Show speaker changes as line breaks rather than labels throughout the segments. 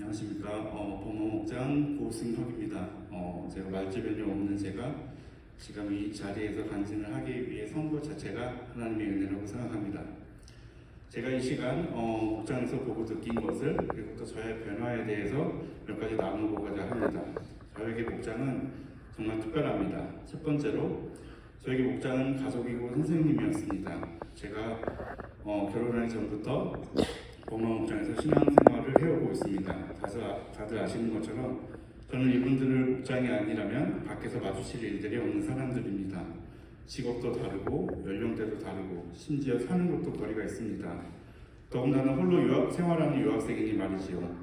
안녕하십니까. 어, 범어목장 고승혁입니다. 어, 제가 말주변이 없는 제가 지금 이 자리에서 간증을 하기 위해 선거 자체가 하나님의 은혜라고 생각합니다. 제가 이 시간 어, 목장에서 보고 느낀 것을 그리고 또 저의 변화에 대해서 몇 가지 나누고자 합니다. 저에게 목장은 정말 특별합니다. 첫 번째로 저에게 목장은 가족이고 선생님이었습니다. 제가 어, 결혼하기 전부터 공원 목장에서 신앙생활을 해오고 있습니다. 다들, 다들 아시는 것처럼 저는 이분들을 목장이 아니라면 밖에서 마주칠 일들이 없는 사람들입니다. 직업도 다르고 연령대도 다르고 심지어 사는 곳도 거리가 있습니다. 더군다나 홀로 유학 생활하는 유학생이니 말이지요.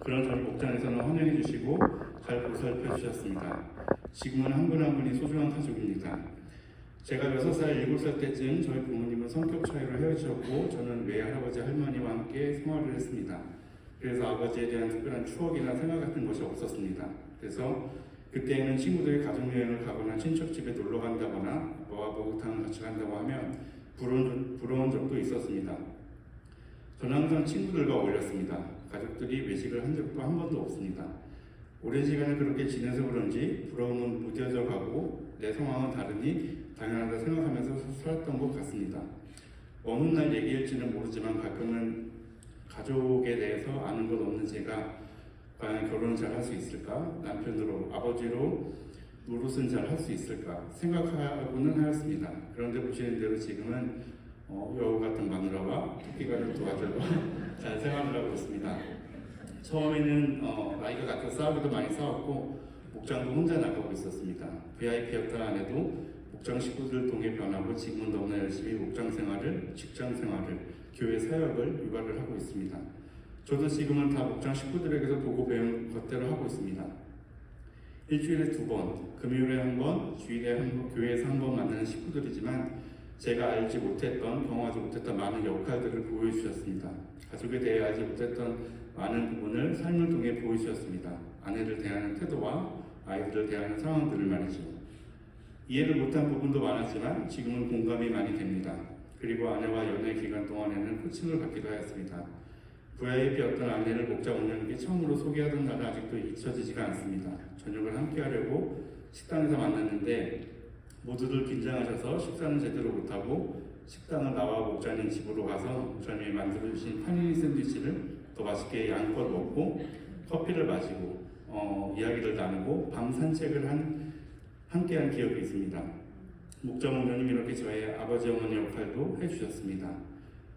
그런 저희 목장에서는 환영해 주시고 잘 보살펴 주셨습니다. 지금은 한 분 한 분이 소중한 가족입니다. 제가 6살, 7살 때쯤 저희 부모님은 성격 차이로 헤어지셨고 저는 외할아버지 할머니와 함께 생활을 했습니다. 그래서 아버지에 대한 특별한 추억이나 생각 같은 것이 없었습니다. 그래서 그때에는 친구들이 가족여행을 가거나 친척집에 놀러 간다거나 아빠와 목욕탕을 같이 간다고 하면 부러운, 부러운 적도 있었습니다. 저는 항상 친구들과 어울렸습니다. 가족들이 외식을 한 적도 한 번도 없습니다. 오랜 시간을 그렇게 지내서 그런지 부러움은 무뎌져 가고 내 상황은 다르니 당연하다 생각하면서 살았던 것 같습니다. 어느 날 얘기할지는 모르지만 가끔은 가족에 대해서 아는 것 없는 제가 과연 결혼을 잘 할 수 있을까? 남편으로 아버지로 노릇은 잘 할 수 있을까? 생각하고는 하였습니다. 그런데 보시는 대로 지금은 어, 여우 같은 마누라와 토끼가를 도와줘서 잘 생활을 하고 있습니다. 처음에는 어, 나이가 같아 싸우기도 많이 싸웠고 목장도 혼자 나가고 있었습니다. VIP였던 아내도 목장 식구들 통해 변하고 지금은 너무나 열심히 목장 생활을, 직장 생활을, 교회 사역을 육아를 하고 있습니다. 저도 지금은 다 목장 식구들에게서 보고 배운 것대로 하고 있습니다. 일주일에 두 번, 금요일에 한 번, 주일에 한 번, 교회에서 한 번 만나는 식구들이지만 제가 알지 못했던, 경험하지 못했던 많은 역할들을 보여주셨습니다. 가족에 대해 알지 못했던 많은 부분을 삶을 통해 보여주셨습니다. 아내를 대하는 태도와 아이들을 대하는 상황들을 말이죠. 이해를 못한 부분도 많았지만 지금은 공감이 많이 됩니다. 그리고 아내와 연애 기간 동안에는 코칭을 받기도 하였습니다. VIP였던 아내를 목자 운영에게 처음으로 소개하던 날은 아직도 잊혀지지가 않습니다. 저녁을 함께 하려고 식당에서 만났는데 모두들 긴장하셔서 식사는 제대로 못하고 식당을 나와 목자님 집으로 가서 목자님이 만들어주신 파니니 샌드위치를 더 맛있게 양껏 먹고 커피를 마시고 어, 이야기를 나누고 밤 산책을 한 함께한 기억이 있습니다. 목자 목사님 이렇게 저의 아버지 어머니 역할도 해주셨습니다.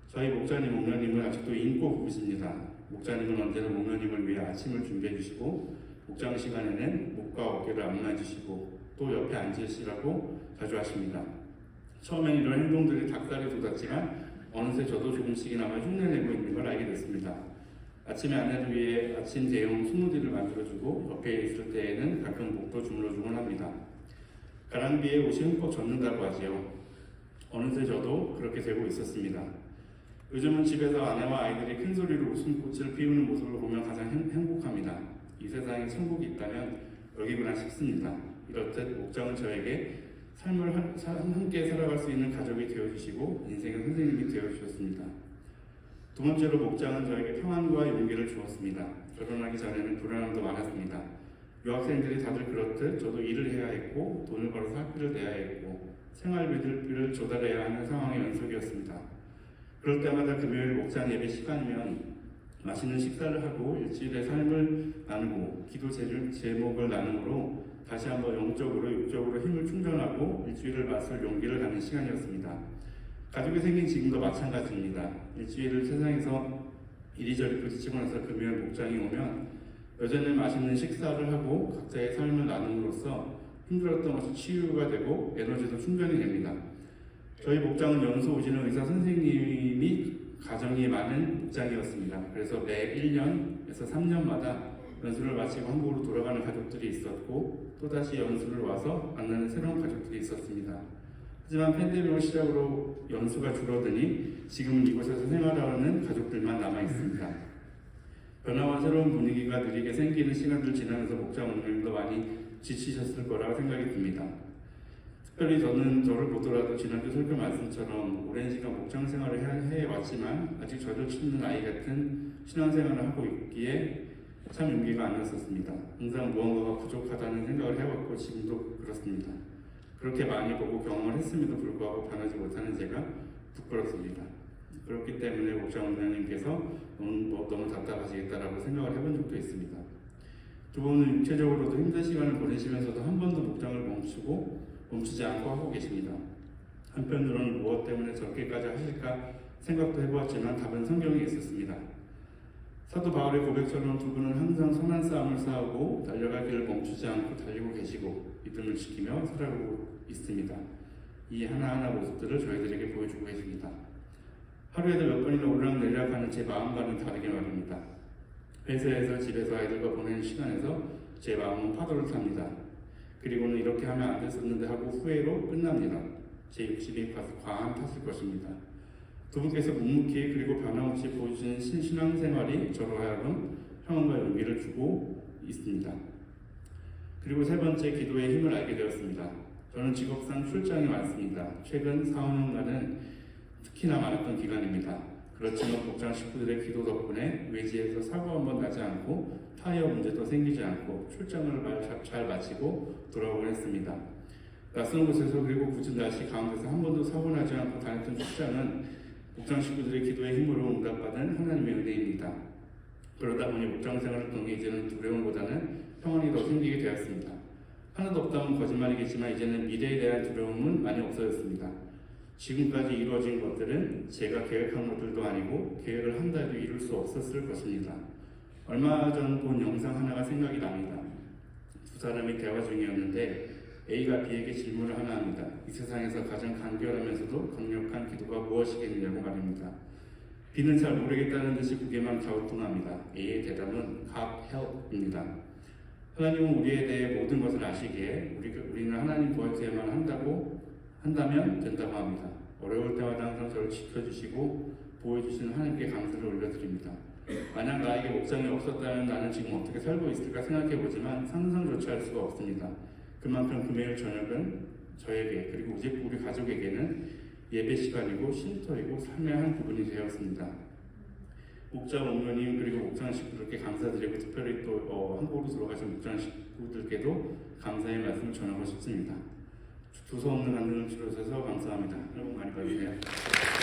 저희 목자님 목사님은 아직도 인고 부부십니다. 목자님은 언제나 목사님을 위해 아침을 준비해 주시고 목장 시간에는 목과 어깨를 안마해 주시고 또 옆에 앉으시라고 자주 하십니다. 처음엔 이런 행동들이 닭살이 돋았지만 어느새 저도 조금씩이나마 흉내내고 있는 걸 알게 됐습니다. 아침에 아내를 위해 아침 대용 스무디를 만들어주고 옆에 있을 때에는 가끔 목도 주물러주곤 합니다. 가랑비에 옷이 흠뻑 젖는다고 하지요. 어느새 저도 그렇게 되고 있었습니다. 요즘은 집에서 아내와 아이들이 큰 소리로 웃음꽃을 피우는 모습을 보면 가장 행, 행복합니다. 이 세상에 천국이 있다면 여기구나 싶습니다. 이렇듯 목장은 저에게 삶을 함께 살아갈 수 있는 가족이 되어주시고 인생의 선생님이 되어주셨습니다. 두 번째로 목장은 저에게 평안과 용기를 주었습니다. 결혼하기 전에는 불안함도 많았습니다. 유학생들이 다들 그렇듯 저도 일을 해야 했고 돈을 벌어서 학비를 내야 했고 생활비를 조달해야 하는 상황의 연속이었습니다. 그럴 때마다 금요일 목장 예배 시간이면 맛있는 식사를 하고 일주일의 삶을 나누고 기도 제- 제목을 나눔으로 다시 한번 영적으로 육적으로 힘을 충전하고 일주일을 맞설 용기를 갖는 시간이었습니다. 가족이 생긴 지금도 마찬가지입니다. 일주일을 세상에서 이리저리 부딪히고 나서 금요일 목장이 오면 여전히 맛있는 식사를 하고 각자의 삶을 나눔으로써 힘들었던 것이 치유가 되고 에너지도 충전이 됩니다. 저희 목장은 연수 오시는 의사 선생님이 가정이 많은 목장이었습니다. 그래서 매 1년에서 3년마다 연수를 마치고 한국으로 돌아가는 가족들이 있었고 또다시 연수를 와서 만나는 새로운 가족들이 있었습니다. 하지만 팬데믹을 시작으로 연수가 줄어드니 지금은 이곳에서 생활하는 가족들만 남아 있습니다. 변화와 새로운 분위기가 느리게 생기는 시간들 지나면서 목장 운영도 많이 지치셨을 거라 생각이 듭니다. 특별히 저는 저를 보더라도 지난주 설교 말씀처럼 오랜 시간 목장 생활을 해- 해왔지만 아직 저를 치는 아이 같은 신앙생활을 하고 있기에 참 용기가 아니었었습니다. 항상 무언가가 부족하다는 생각을 해왔고 지금도 그렇습니다. 그렇게 많이 보고 경험을 했음에도 불구하고 변하지 못하는 제가 부끄럽습니다. 그렇기 때문에 옥장 원장님께서 너무, 뭐, 너무 답답하시겠다라고 생각을 해본 적도 있습니다. 두 분은 육체적으로도 힘든 시간을 보내시면서도 한 번도 목장을 멈추고 멈추지 않고 하고 계십니다. 한편으로는 무엇 때문에 저렇게까지 하실까 생각도 해보았지만 답은 성경에 있었습니다. 사도 바울의 고백처럼 두 분은 항상 선한 싸움을 싸우고 달려갈 길을 멈추지 않고 달리고 계시고 믿음을 지키며 살아가고 있습니다. 이 하나하나 모습들을 저희들에게 보여주고 계십니다. 하루에도 몇 번이나 오르락 내리락 하는 제 마음과는 다르게 말입니다. 회사에서 집에서 아이들과 보내는 시간에서 제 마음은 파도를 탑니다. 그리고는 이렇게 하면 안 됐었는데 하고 후회로 끝납니다. 제 욕심이 과한 탓일 것입니다. 두 분께서 묵묵히 그리고 변함없이 보여주신 신신앙 생활이 저로 하여금 평안과 용기를 주고 있습니다. 그리고 세 번째 기도의 힘을 알게 되었습니다. 저는 직업상 출장이 많습니다. 최근 4, 5년간은 특히나 많았던 기간입니다. 그렇지만 복장 식구들의 기도 덕분에 외지에서 사고 한번 나지 않고 타이어 문제도 생기지 않고 출장을 말- 잘 마치고 돌아오곤 했습니다. 낯선 곳에서 그리고 굳은 날씨 가운데서 한 번도 사고 나지 않고 다녔던 출장은 목장 식구들의 기도의 힘으로 응답받은 하나님의 은혜입니다. 그러다 보니 목장 생활을 통해 이제는 두려움보다는 평안이 더 생기게 되었습니다. 하나도 없다면 거짓말이겠지만 이제는 미래에 대한 두려움은 많이 없어졌습니다. 지금까지 이루어진 것들은 제가 계획한 것들도 아니고 계획을 한다 해도 이룰 수 없었을 것입니다. 얼마 전 본 영상 하나가 생각이 납니다. 두 사람이 대화 중이었는데 A가 B에게 질문을 하나 합니다. 이 세상에서 가장 간결하면서도 강력한 기도가 무엇이겠느냐고 말입니다. B는 잘 모르겠다는 듯이 고개만 갸우뚱합니다. A의 대답은 God help입니다. 하나님은 우리에 대해 모든 것을 아시기에 우리, 우리는 하나님 구하기만 한다고 한다면 된다고 합니다. 어려울 때마다 항상 저를 지켜주시고 보여주시는 하나님께 감사를 올려드립니다. 만약 나에게 목장이 없었다면 나는 지금 어떻게 살고 있을까 생각해보지만 상상조차 할 수가 없습니다. 그만큼 금요일 저녁은 저에게 그리고 우리 우리 가족에게는 예배 시간이고 쉼터이고 삶의 한 부분이 되었습니다. 목장 원로님 그리고 목장 식구들께 감사드리고 특별히 또 어, 한국으로 들어가신 목장 식구들께도 감사의 말씀을 전하고 싶습니다. 두서 없는 만드는 치료소에서 감사합니다. 여러분 많이 봐주세요.